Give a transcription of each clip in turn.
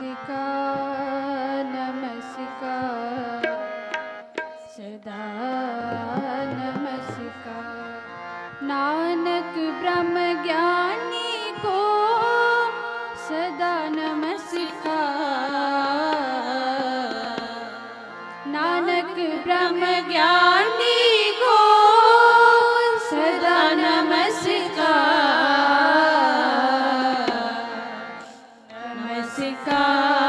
ਨਮਸਕਾਰ ਨਮਸਕਾਰ ਸਦਾ ਨਮਸਕਾਰ ਨਾਨਕ ਬ੍ਰਹਮ ਗਿਆਨੀ ਕੋ ਸਦਾ ਨਮਸਕਾਰ ਨਾਨਕ ਬ੍ਰਹਮ ਗਿਆਨੀ Ah.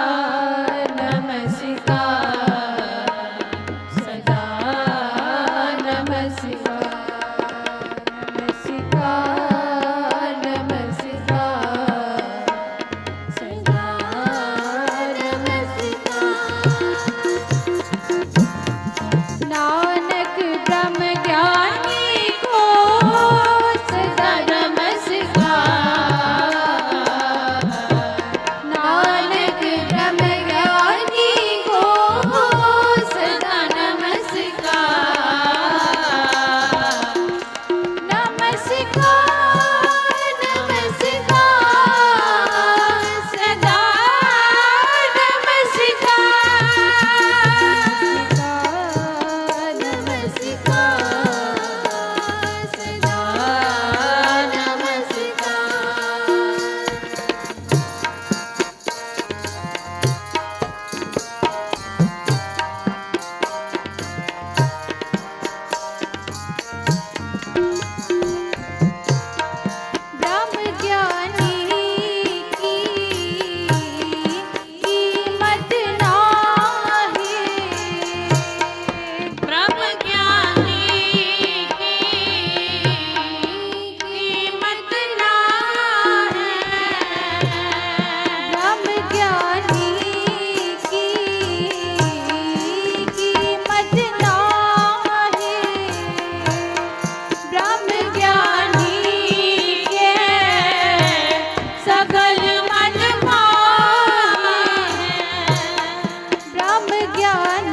জান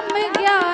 ब्रह्म ज्ञान